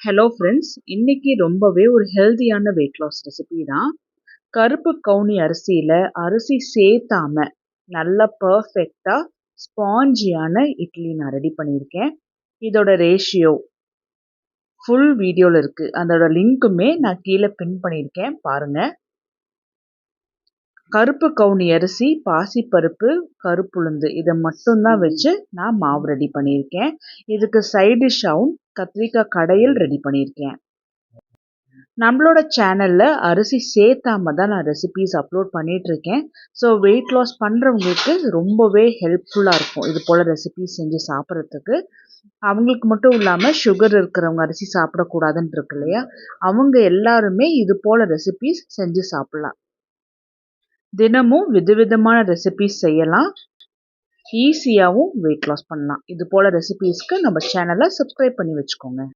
Hello friends இன்றைக்கி ரொம்பவே ஒரு ஹெல்தியான வெயிட் லாஸ் ரெசிபி தான். கருப்பு கவுனி அரிசியில் அரிசி சேர்த்தாம நல்லா பர்ஃபெக்டாக ஸ்பாஞ்சியான இட்லி நான் ரெடி பண்ணியிருக்கேன். இதோட ரேஷியோ ஃபுல் வீடியோவில் இருக்குது அதோட லிங்க்குமே நான் கீழே பின் பண்ணியிருக்கேன் பாருங்கள் கருப்பு கவுனி அரிசி பாசிப்பருப்பு கருப்புளுந்து இதை மட்டும்தான் வச்சு நான் மாவு ரெடி பண்ணியிருக்கேன். இதுக்கு சைட் டிஷ்ஷாகவும் கத்திரிக்காய் கடையில் ரெடி பண்ணியிருக்கேன். நம்மளோட சேனலில் அரிசி சேர்த்தாம தான் நான் ரெசிபீஸ் அப்லோட் பண்ணிகிட்ருக்கேன் ஸோ வெயிட் லாஸ் பண்ணுறவங்களுக்கு ரொம்பவே ஹெல்ப்ஃபுல்லாக இருக்கும். இது போல் ரெசிபீஸ் செஞ்சு சாப்பிட்றதுக்கு. அவங்களுக்கு மட்டும் இல்லாமல் சுகர் இருக்கிறவங்க அரிசி சாப்பிடக்கூடாதுன்னு இருக்கு இல்லையா? அவங்க எல்லாருமே இது போல் ரெசிபீஸ் செஞ்சு சாப்பிட்லாம். தினமும் விதவிதமான ரெசிபீஸ் செய்யலாம். ஈஸியாகவும் வெயிட் லாஸ் பண்ணலாம். இது போல் ரெசிபீஸ்க்கு நம்ம சேனலை சப்ஸ்கிரைப் பண்ணி வச்சுக்கோங்க.